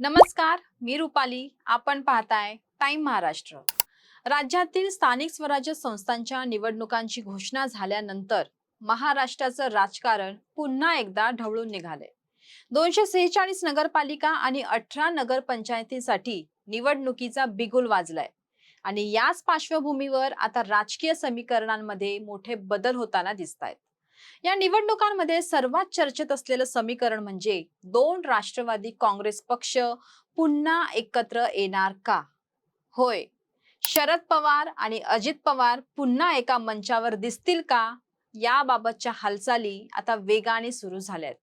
नमस्कार मी रुपाली. आपण पाहताय टाइम महाराष्ट्र. राज्यातील स्थानिक स्वराज्य संस्थांच्या निवडणुकांची घोषणा झाल्यानंतर महाराष्ट्राचं राजकारण पुन्हा एकदा ढवळून निघाले दोनशे सेहेचाळीस नगरपालिका आणि अठरा नगरपंचायतीसाठी निवडणुकीचा बिगुल वाजलाय. आणि याच पार्श्वभूमीवर आता राजकीय समीकरणांमध्ये मोठे बदल होताना दिसत आहेत या निवडणुकांमध्ये सर्वात चर्चेत असलेलं समीकरण म्हणजे दोन राष्ट्रवादी काँग्रेस पक्ष पुन्हा एकत्र येणार का? होय. शरद पवार आणि अजित पवार पुन्हा एका मंचावर दिसतील का? याबाबतच्या हालचाली आता वेगाने सुरू झाल्यात.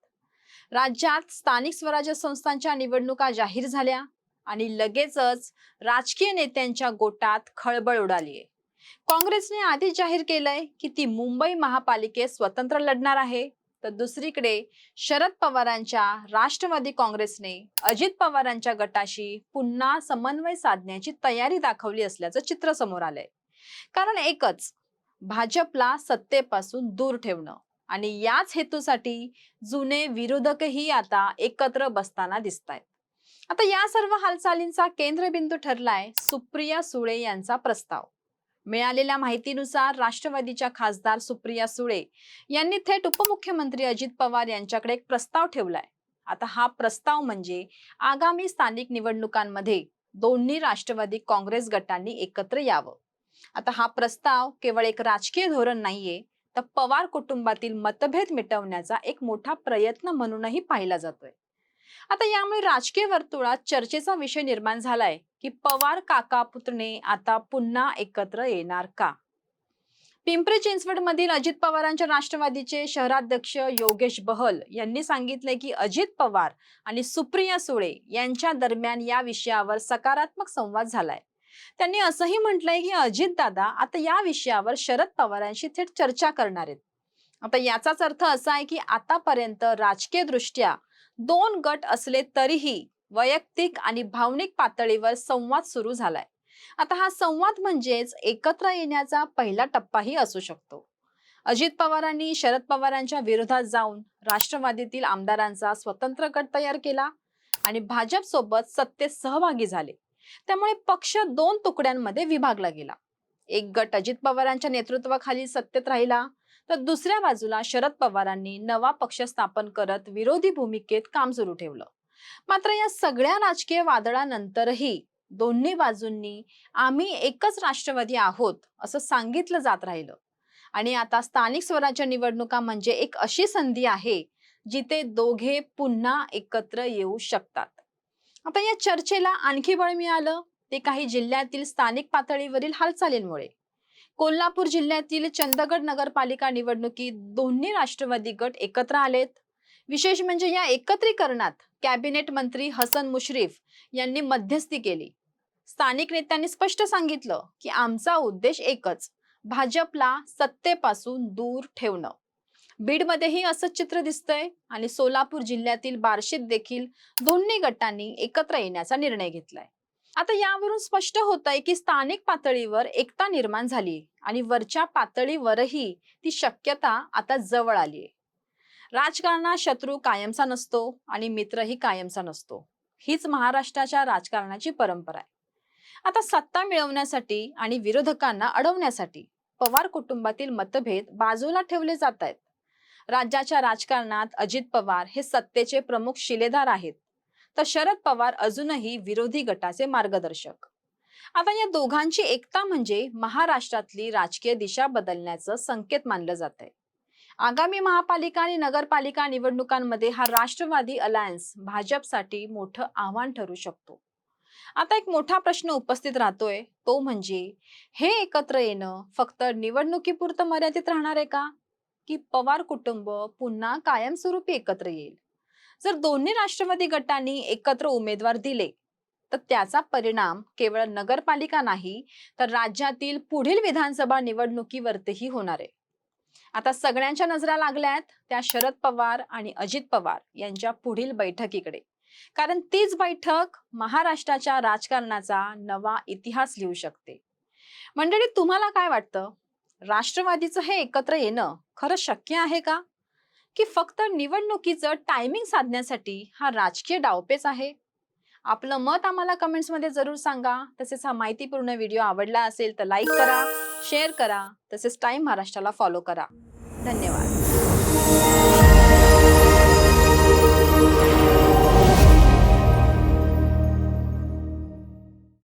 राज्यात स्थानिक स्वराज्य संस्थांच्या निवडणुका जाहीर झाल्या आणि लगेचच राजकीय नेत्यांच्या गोटात खळबळ उडालीये. काँग्रेसने आधीच जाहीर केलंय की ती मुंबई महापालिकेत स्वतंत्र लढणार आहे. तर दुसरीकडे शरद पवारांच्या राष्ट्रवादी काँग्रेसने अजित पवारांच्या गटाशी पुन्हा समन्वय साधण्याची तयारी दाखवली असल्याचं चित्र समोर आलंय. कारण एकच भाजपला सत्तेपासून दूर ठेवणं आणि याच हेतूसाठी जुने विरोधकही आता एकत्र बसताना दिसत आहेत आता या सर्व हालचालींचा केंद्रबिंदू ठरलाय सुप्रिया सुळे यांचा प्रस्ताव. मिळालेल्या माहितीनुसार राष्ट्रवादीच्या खासदार सुप्रिया सुळे यांनी थेट उपमुख्यमंत्री अजित पवार यांच्याकडे एक प्रस्ताव ठेवलाय. आता हा प्रस्ताव म्हणजे आगामी स्थानिक निवडणुकांमध्ये दोन्ही राष्ट्रवादी काँग्रेस गटांनी एकत्र यावं. आता हा प्रस्ताव केवळ एक राजकीय धोरण नाहीये तर पवार कुटुंबातील मतभेद मिटवण्याचा एक मोठा प्रयत्न म्हणूनही पाहिला जातोय. आता यामुळे राजकीय वर्तुळात चर्चेचा विषय निर्माण झालाय की पवार काका पुतणे आता पुन्हा एकत्र येणार का? पिंपरी चिंचवड मधील अजित पवारांच्या राष्ट्रवादीचे शहराध्यक्ष योगेश बहल यांनी सांगितले की अजित पवार आणि सुप्रिया सुळे यांच्या दरम्यान या विषयावर सकारात्मक संवाद झालाय. त्यांनी असंही म्हटलंय की अजित दादा आता या विषयावर शरद पवारांशी थेट चर्चा करणार आहेत. आता याचाच अर्थ असा आहे की आतापर्यंत राजकीय दृष्ट्या दोन गट असले तरीही वैयक्तिक आणि भावनिक पातळीवर संवाद सुरू झालाय. आता हा संवाद म्हणजेच एकत्र येण्याचा पहिला टप्पाही असू शकतो. अजित पवारांनी शरद पवारांच्या विरोधात जाऊन राष्ट्रवादीतील आमदारांचा स्वतंत्र गट तयार केला आणि भाजप सोबत सत्तेत सहभागी झाले. त्यामुळे पक्ष दोन तुकड्यांमध्ये विभागला गेला. एक गट अजित पवारांच्या नेतृत्वाखाली सत्तेत राहिला तर दुसऱ्या बाजूला शरद पवारांनी नवा पक्ष स्थापन करत विरोधी भूमिकेत काम सुरू ठेवलं. मात्र या सगळ्या राजकीय वादळानंतरही दोन्ही बाजूंनी आम्ही एकच राष्ट्रवादी आहोत असं सांगितलं जात राहिलं. आणि आता स्थानिक स्वराज्य निवडणुका म्हणजे एक अशी संधी आहे जिथे दोघे पुन्हा एकत्र येऊ शकतात. आता या चर्चेला आणखी बळ मिळालं? ते काही जिल्ह्यातील स्थानिक पातळीवरील हालचालींमुळे. कोल्हापूर जिल्ह्यातील चंदगड नगरपालिका निवडणुकीत दोन्ही राष्ट्रवादी गट एकत्र आलेत. विशेष म्हणजे या एकत्रीकरणात कॅबिनेट मंत्री हसन मुश्रीफ यांनी मध्यस्थी केली. स्थानिक नेत्यांनी स्पष्ट सांगितलं की आमचा उद्देश एकच भाजपला सत्तेपासून दूर ठेवणं. बीडमध्येही असंच चित्र दिसतंय आणि सोलापूर जिल्ह्यातील बार्शीत देखील दोन्ही गटांनी एकत्र येण्याचा निर्णय घेतलाय. आता यावरून स्पष्ट होत आहे की स्थानिक पातळीवर एकता निर्माण झाली आणि वरच्या पातळीवरही ती शक्यता आता जवळ आली राजकारणात शत्रू कायमचा नसतो आणि मित्रही कायमचा नसतो. हीच महाराष्ट्राच्या राजकारणाची परंपरा आहे. आता सत्ता मिळवण्यासाठी आणि विरोधकांना अडवण्यासाठी पवार कुटुंबातील मतभेद बाजूला ठेवले जात आहेत. राज्याच्या राजकारणात अजित पवार हे सत्तेचे प्रमुख शिलेदार आहेत. तर शरद पवार अजूनही विरोधी गटाचे मार्गदर्शक. आता या दोघांची एकता म्हणजे महाराष्ट्रातली राजकीय दिशा बदलण्याचं संकेत मानलं जात आहे आगामी महापालिका आणि नगरपालिका निवडणुकांमध्ये हा राष्ट्रवादी अलायन्स भाजपसाठी मोठं आव्हान ठरू शकतो. आता एक मोठा प्रश्न उपस्थित राहतोय तो म्हणजे हे एकत्र येणं फक्त निवडणुकीपुरतं मर्यादित राहणार आहे का? की पवार कुटुंब पुन्हा कायमस्वरूपी एकत्र येईल? जर दोन्ही राष्ट्रवादी गटांनी एकत्र उमेदवार दिले तर त्याचा परिणाम केवळ नगरपालिका नाही तर राज्यातील पुढील विधानसभा निवडणुकीवरतीही होणार आहे. आता सगळ्यांच्या नजरा लागल्यात त्या शरद पवार आणि अजित पवार यांच्या पुढील बैठकीकडे. कारण तीच बैठक महाराष्ट्राच्या राजकारणाचा नवा इतिहास लिहू शकते. मंडळी तुम्हाला काय वाटतं? राष्ट्रवादीचं हे एकत्र येणं खरं शक्य आहे का? की फक्त निवडणुकीचं टायमिंग साधण्यासाठी हा राजकीय डावपेच आहे. आपलं मत आम्हाला कमेंट्समध्ये जरूर सांगा. तसेच हा माहितीपूर्ण व्हिडिओ आवडला असेल तर लाईक करा शेअर करा. तसेच टाईम महाराष्ट्राला फॉलो करा. धन्यवाद.